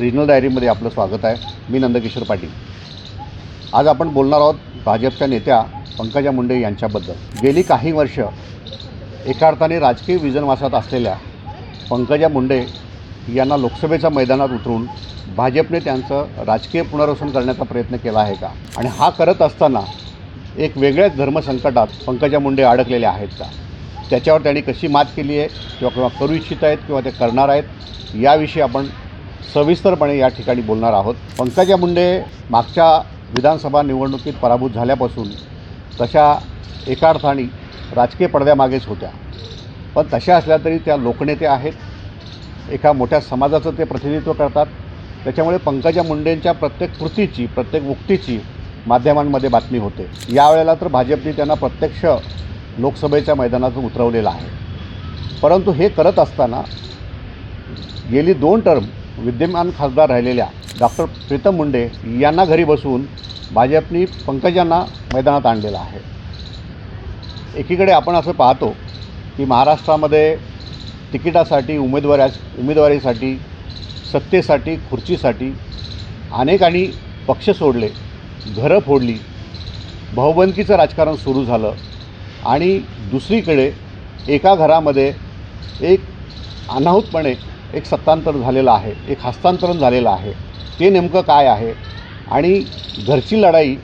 Regional डायरीमध्ये आपलं स्वागत आहे. मी नंदकिशोर पाटील. आज आपण बोलणार आहोत भाजपच्या नेत्या पंकजा मुंडे यांच्याबद्दल. गेली काही वर्ष एका अर्थाने राजकीय विजनवासात असलेल्या पंकजा मुंडे यांना लोकसभेच्या मैदानात उतरून भाजपने त्यांचं राजकीय पुनर्वसन करण्याचा प्रयत्न केला आहे का? आणि हा करत असताना एक वेगळ्याच धर्मसंकटात पंकजा मुंडे अडकलेल्या आहेत का? त्याच्यावर त्यांनी कशी मात केली आहे किंवा किंवा करू इच्छित आहेत किंवा ते करणार आहेत याविषयी आपण सविस्तरपणे या ठिकाणी बोलणार आहोत. पंकजा मुंडे मागच्या विधानसभा निवडणुकीत पराभूत झाल्यापासून तशा एका अर्थाने राजकीय पडद्यामागेच होत्या. पण तशा असल्या तरी त्या लोकनेते आहेत. एका मोठ्या समाजाचं ते प्रतिनिधित्व करतात. त्याच्यामुळे पंकजा मुंडेंच्या प्रत्येक कृतीची प्रत्येक उक्तीची माध्यमांमध्ये बातमी होते. यावेळेला तर भाजपने त्यांना प्रत्यक्ष लोकसभेच्या मैदानातून उतरवलेलं आहे. परंतु हे करत असताना गेली दोन टर्म विद्यमान खासदार राहिलेल्या डॉक्टर प्रीतम मुंडे यांना घरी बसवून भाजपनी पंकजांना मैदानात आणलेलं आहे. एकीकडे आपण असं पाहतो की महाराष्ट्रामध्ये तिकिटासाठी उमेदवारा उमेदवारीसाठी सत्तेसाठी खुर्चीसाठी अनेकांनी पक्ष सोडले घरं फोडली भाऊबंदकीचं राजकारण सुरू झालं आणि दुसरीकडे एका घरामध्ये एक अनाहूतपणे एक सत्तांतर झालेलं आहे एक हस्तांतरण झालेलं आहे. ते नेमकं काय आहे? आणि घरची लढाई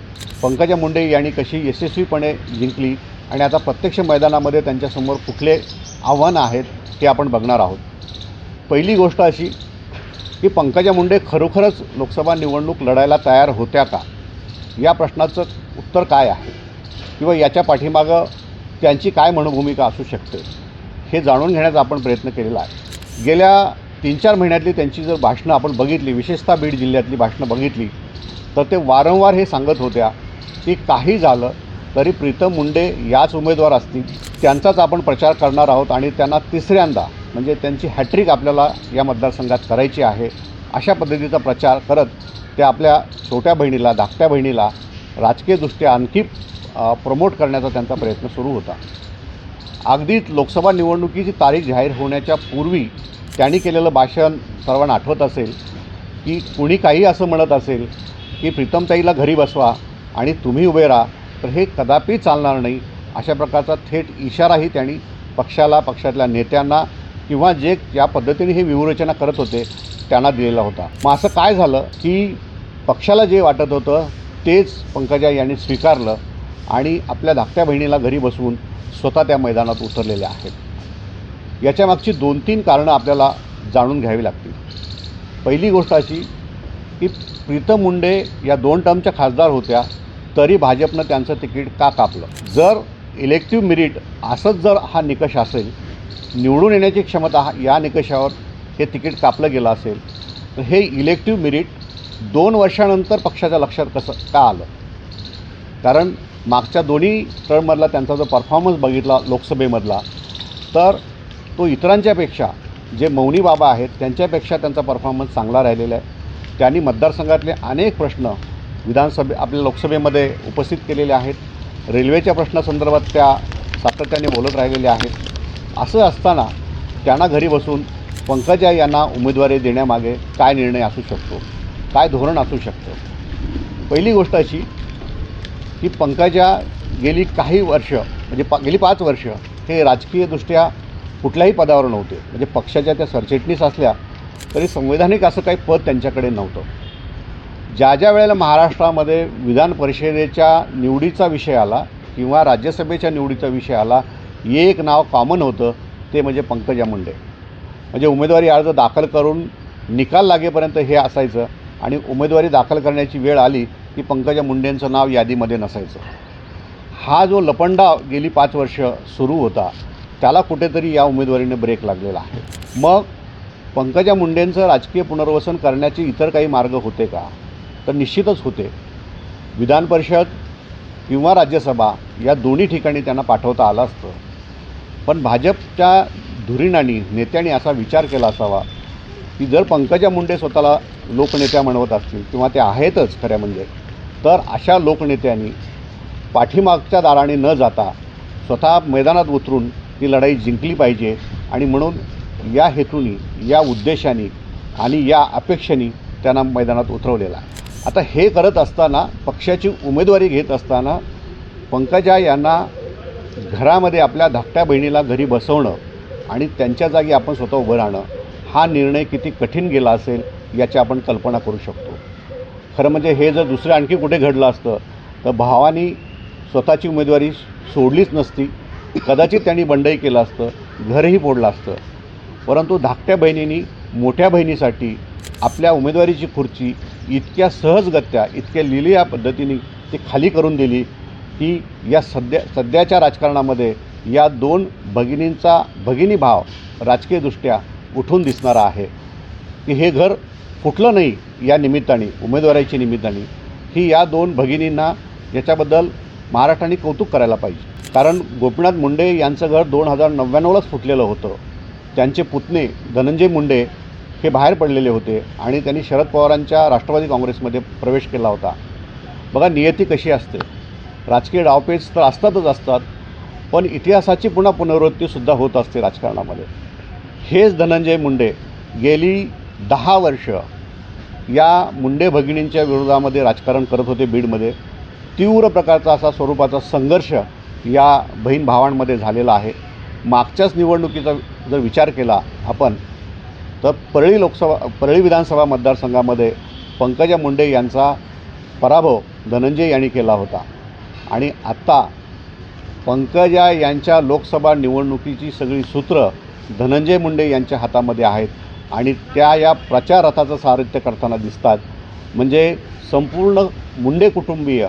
पंकजा मुंडे यांनी कशी यशस्वीपणे जिंकली आणि आता प्रत्यक्ष मैदानामध्ये त्यांच्यासमोर कुठले आव्हानं आहेत ते आपण बघणार आहोत. पहिली गोष्ट अशी की पंकजा मुंडे खरोखरच लोकसभा निवडणूक लढायला तयार होत्या का? या प्रश्नाचं उत्तर काय आहे? किंवा याच्या पाठीमागं त्यांची काय मनोभूमिका असू शकते? हे जाणून घेण्याचा आपण प्रयत्न केलेला आहे. गेल्या तीन चार महिन्यातली त्यांची जर भाषणं आपण बघितली विशेषतः बीड जिल्ह्यातली भाषणं बघितली तर ते वारंवार हे सांगत होत्या की काही झालं तरी प्रीतम मुंडे याच उमेदवार असतील त्यांचाच आपण प्रचार करणार आहोत आणि त्यांना तिसऱ्यांदा म्हणजे त्यांची हॅट्रिक आपल्याला या मतदारसंघात करायची आहे अशा पद्धतीचा प्रचार करत ते आपल्या छोट्या बहिणीला धाकट्या बहिणीला राजकीयदृष्ट्या आणखी प्रमोट करण्याचा त्यांचा प्रयत्न सुरू होता. अगदीच लोकसभा निवडणुकीची तारीख जाहीर होण्याच्या पूर्वी त्यांनी केलेलं भाषण सर्वांना आठवत असेल की कुणी काही असं म्हणत असेल की प्रीतमताईला घरी बसवा आणि तुम्ही उभे राहा तर हे कदापि चालणार नाही. अशा प्रकारचा थेट इशाराही त्यांनी पक्षाला पक्षातल्या नेत्यांना किंवा जे ज्या पद्धतीने हे व्यूहरचना करत होते त्यांना दिलेला होता. मग असं काय झालं की पक्षाला जे वाटत होतं तेच पंकजा यांनी स्वीकारलं आणि आपल्या धाकट्या बहिणीला घरी बसवून स्वतः त्या मैदानात उतरलेल्या आहेत. याच्यामागची दोन तीन कारणं आपल्याला जाणून घ्यावी लागतील. पहिली गोष्ट अशी की प्रीतम मुंडे या दोन टर्मच्या खासदार होत्या तरी भाजपनं त्यांचं तिकीट का कापलं? जर इलेक्टिव्ह मेरिट असंच जर हा निकष असेल निवडून येण्याची क्षमता हा या निकषावर हे तिकीट कापलं गेलं असेल तर हे इलेक्टिव्ह मेरिट दोन वर्षानंतर पक्षाच्या लक्षात कसं का आलं? कारण मागच्या दोन्ही टर्ममधला त्यांचा जो परफॉर्मन्स बघितला लोकसभेमधला तर तो इतरांच्यापेक्षा जे मौनी बाबा आहेत त्यांच्यापेक्षा त्यांचा परफॉर्मन्स चांगला राहिलेला आहे. त्यांनी मतदारसंघातले अनेक प्रश्न विधानसभे आपल्या लोकसभेमध्ये उपस्थित केलेले आहेत. रेल्वेच्या प्रश्नासंदर्भात त्या सातत्याने बोलत राहिलेल्या आहेत. असं असताना त्यांना घरी बसून पंकजा यांना उमेदवारी देण्यामागे काय निर्णय असू शकतो? काय धोरण असू शकतं? पहिली गोष्ट अशी की पंकजा गेली काही वर्ष म्हणजे पा गेली पाच वर्ष हे राजकीयदृष्ट्या कुठल्याही पदावर नव्हते. म्हणजे पक्षाच्या त्या सरचिटणीस असल्या तरी संवैधानिक असं काही पद त्यांच्याकडे नव्हतं. ज्या ज्या वेळेला महाराष्ट्रामध्ये विधान परिषदेच्या निवडीचा विषय आला किंवा राज्यसभेच्या निवडीचा विषय आला एक नाव कॉमन होतं ते म्हणजे पंकजा मुंडे. म्हणजे उमेदवारी अर्ज दाखल करून निकाल लागेपर्यंत हे असायचं आणि उमेदवारी दाखल करण्याची वेळ आली की पंकजा मुंडेंचं नाव यादीमध्ये नसायचं. हा जो लपंडा गेली पाच वर्ष सुरू होता त्याला कुठेतरी या उमेदवारीने ब्रेक लागलेला आहे. मग पंकजा मुंडेंचं राजकीय पुनर्वसन करण्याचे इतर काही मार्ग होते का? तर निश्चितच होते. विधान परिषद किंवा राज्यसभा या दोन्ही ठिकाणी त्यांना पाठवता आलं असतं. पण भाजपच्या धुरीणांनी नेत्यांनी असा विचार केला असावा की जर पंकजा मुंडे स्वतःला लोकनेत्या म्हणवत असतील किंवा ते आहेतच खऱ्या म्हणजे तर अशा लोकनेत्यांनी पाठीमागच्या दाराने न जाता स्वतः मैदानात उतरून ती लढाई जिंकली पाहिजे आणि म्हणून या हेतूनी या उद्देशाने आणि या अपेक्षेने त्यांना मैदानात उतरवलेला आता हे करत असताना पक्षाची उमेदवारी घेत असताना पंकजा यांना घरामध्ये आपल्या धाकट्या बहिणीला घरी बसवणं आणि त्यांच्या जागी आपण स्वतः उभं राहणं हा निर्णय किती कठीण गेला असेल याची आपण कल्पना करू शकतो. खरं म्हणजे हे जर दुसरं आणखी कुठे घडलं असतं तर भावानी स्वतःची उमेदवारी सोडलीच नसती. कदाचित त्यांनी बंडही केलं असतं घरही फोडलं असतं. परंतु धाकट्या बहिणींनी मोठ्या बहिणीसाठी आपल्या उमेदवारीची खुर्ची इतक्या सहजगत्या इतक्या लिलिया पद्धतीने ती खाली करून दिली की या सध्या सध्याच्या राजकारणामध्ये या दोन भगिनींचा भगिनी भाव राजकीयदृष्ट्या उठून दिसणारा आहे. की हे घर फुटलं नाही या निमित्ताने उमेदवाराच्या निमित्ताने ही या दोन भगिनींना याच्याबद्दल महाराष्ट्राने कौतुक करायला पाहिजे. कारण गोपीनाथ मुंडे यांचं घर दोन हजार नव्याण्णवलाच फुटलेलं होतं. त्यांचे पुतणे धनंजय मुंडे हे बाहेर पडलेले होते आणि त्यांनी शरद पवारांच्या राष्ट्रवादी काँग्रेसमध्ये प्रवेश केला होता. बघा नियती कशी असते. राजकीय डावपेच तर असतातच असतात पण इतिहासाची पुन्हा पुनरावृत्तीसुद्धा होत असते राजकारणामध्ये. हेच धनंजय मुंडे गेली दहा वर्ष या मुंडे भगिनींच्या विरोधामध्ये राजकारण करत होते बीडमध्ये. तीव्र प्रकारचा असा स्वरूपाचा संघर्ष या बहीण भावांमध्ये झालेला आहे. मागच्याच निवडणुकीचा जर विचार केला आपण तर परळी लोकसभा परळी विधानसभा मतदारसंघामध्ये पंकजा मुंडे यांचा पराभव धनंजय यांनी केला होता. आणि आत्ता पंकजा यांच्या लोकसभा निवडणुकीची सगळी सूत्रं धनंजय मुंडे यांच्या हातामध्ये आहेत. आणि त्या या प्रचार रथाचं सारथ्य करताना दिसतात. म्हणजे संपूर्ण मुंडे कुटुंबीय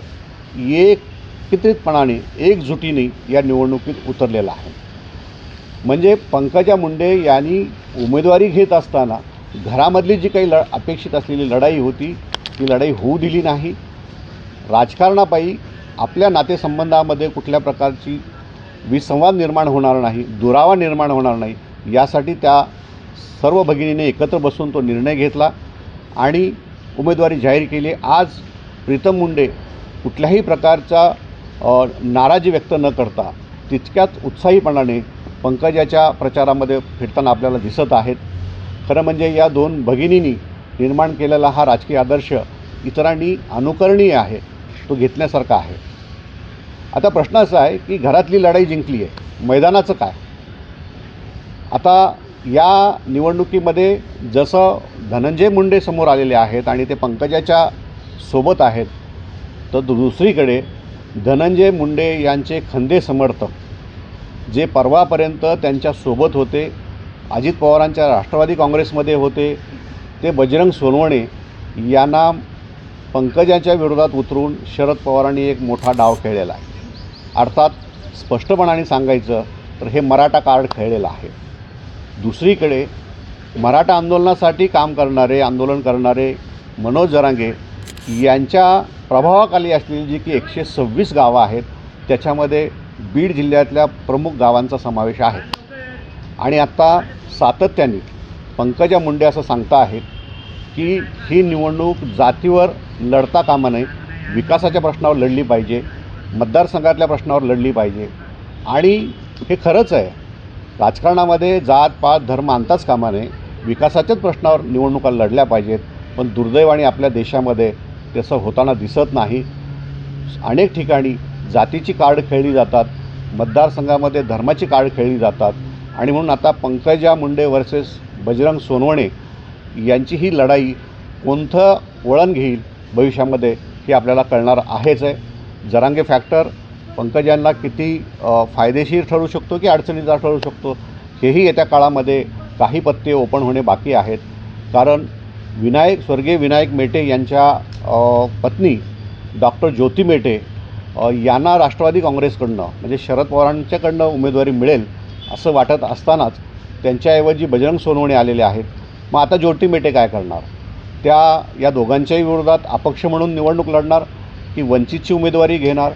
एकत्रितपणाने एकजुटीने या निवडणुकीत उतरलेला आहे. म्हणजे पंकजा मुंडे यांनी उमेदवारी घेत असताना घरामधली जी काही ल अपेक्षित असलेली लढाई होती ती लढाई होऊ दिली नाही. राजकारणापायी आपल्या नातेसंबंधामध्ये कुठल्या प्रकारची विसंवाद निर्माण होणार नाही दुरावा निर्माण होणार नाही यासाठी त्या सर्व भगिनीने एकत्र बसून तो निर्णय घेतला आणि उमेदवारी जाहीर केली. आज प्रीतम मुंडे कुठल्याही प्रकारचा नाराजी व्यक्त न करता तितक्याच उत्साहीपणाने पंकजाच्या प्रचारामध्ये फिरताना आपल्याला दिसत आहेत. खरं म्हणजे या दोन भगिनींनी निर्माण केलेला हा राजकीय आदर्श इतरांनी अनुकरणीय आहे तो घेतण्यासारखा आहे. आता प्रश्न असा आहे की घरातली लढाई जिंकली आहे मैदानाचं काय? आता या निवडणुकीमध्ये जसं धनंजय मुंडे समोर आलेले आहेत आणि ते पंकजाच्या सोबत आहेत तर दुसरीकडे धनंजय मुंडे यांचे खंदे समर्थक जे परवापर्यंत त्यांच्यासोबत होते अजित पवारांच्या राष्ट्रवादी काँग्रेसमध्ये होते ते बजरंग सोनवणे यांना पंकजाच्या विरोधात उतरून शरद पवारांनी एक मोठा डाव खेळलेला आहे. अर्थात स्पष्टपणाने सांगायचं तर हे मराठा कार्ड खेळलेलं आहे. दुसरीकडे मराठा आंदोलनासाठी काम करणारे आंदोलन करणारे मनोज जरांगे यांच्या प्रभावाखाली असलेली जी की एकशे सव्वीस गावं आहेत त्याच्यामध्ये बीड जिल्ह्यातल्या प्रमुख गावांचा समावेश आहे. आणि आत्ता सातत्याने पंकजा मुंडे असं सांगता आहेत की ही निवडणूक जातीवर लढता कामा नये विकासाच्या प्रश्नावर लढली पाहिजे मतदारसंघातल्या प्रश्नावर लढली पाहिजे. आणि हे खरंच आहे राजकारणामध्ये जात पात धर्म आणताच कामा नये. विकासाच्याच प्रश्नावर निवडणुका लढल्या पाहिजेत. पण दुर्दैवाने आपल्या देशामध्ये तसं होताना दिसत नाही. अनेक ठिकाणी जातीची कार्ड खेळली जातात. मतदारसंघामध्ये धर्माची कार्ड खेळली जातात. आणि म्हणून आता पंकजा मुंडे वर्सेस बजरंग सोनवणे यांची ही लढाई कोणतं वळण घेईल भविष्यामध्ये हे आपल्याला कळणार आहेच आहे. जरांगे फॅक्टर पंकजांना किती फायदेशीर ठरू शकतो की अडचणीचा ठरू शकतो हेही येत्या काळामध्ये काही पत्ते ओपन होणे बाकी आहेत. कारण विनायक स्वर्गीय विनायक मेटे यांच्या पत्नी डॉक्टर ज्योती मेटे यांना राष्ट्रवादी काँग्रेसकडनं म्हणजे शरद पवारांच्याकडनं उमेदवारी मिळेल असं वाटत असतानाच त्यांच्याऐवजी बजरंग सोनवणे आलेले आहेत. मग आता ज्योती मेटे काय करणार? त्या या दोघांच्याही विरोधात अपक्ष म्हणून निवडणूक लढणार की वंचितची उमेदवारी घेणार?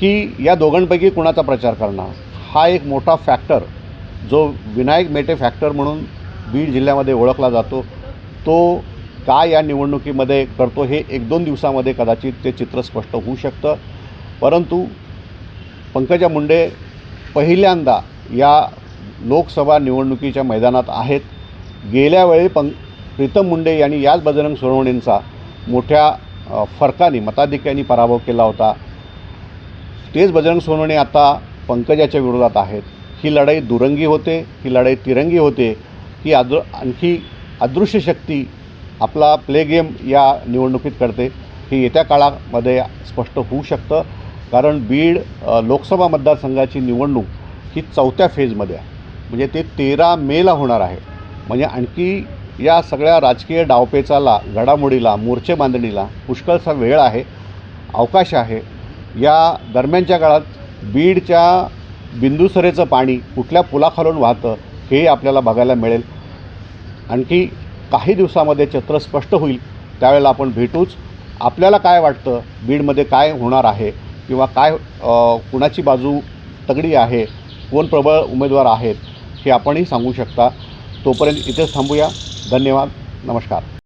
की या दोघांपैकी कुणाचा प्रचार करणार? हा एक मोठा फॅक्टर जो विनायक मेटे फॅक्टर म्हणून बीड जिल्ह्यामध्ये ओळखला जातो. तो काय या निवडणुकीमध्ये करतो हे एक दोन दिवसामध्ये कदाचित ते चित्र स्पष्ट होऊ शकतं. परंतु पंकजा मुंडे पहिल्यांदा या लोकसभा निवडणुकीच्या मैदानात आहेत. गेल्या वेळी पं प्रीतम मुंडे यांनी याच बजरंग सोनवणेंचा मोठ्या फरकाने मताधिक्याने पराभव केला होता. तेच बजरंग सोनवणे आता पंकजाच्या विरोधात आहेत. ही लढाई दुरंगी होते ही लढाई तिरंगी होते. ही आदृ आणखी अदृश्य शक्ती आपला प्ले गेम या निवडणुकीत करते. हे येत्या काळामध्ये स्पष्ट होऊ शकतं. कारण बीड लोकसभा मतदारसंघाची निवडणूक ही चौथ्या फेजमध्ये आहे. म्हणजे ते तेरा मेला होणार आहे. म्हणजे आणखी या सगळ्या राजकीय डावपेचाला घडामोडीला मोर्चे बांधणीला पुष्कळसा वेळ आहे अवकाश आहे. या दरम्यानच्या काळात बीडच्या बिंदुसरेचं पाणी कुठल्या पुलाखालून वाहतं हे आपल्याला बघायला मिळेल. आणखी काही दिवसामध्ये चित्र स्पष्ट होईल. त्यावेळेला आपण भेटूच आपल्याला काय वाटतं बीडमध्ये काय होणार आहे किंवा काय कुणाची बाजू तगडी आहे कोण प्रबळ उमेदवार आहेत हे आपणही सांगू शकता. तोपर्यंत इथेच थांबूया. धन्यवाद. नमस्कार.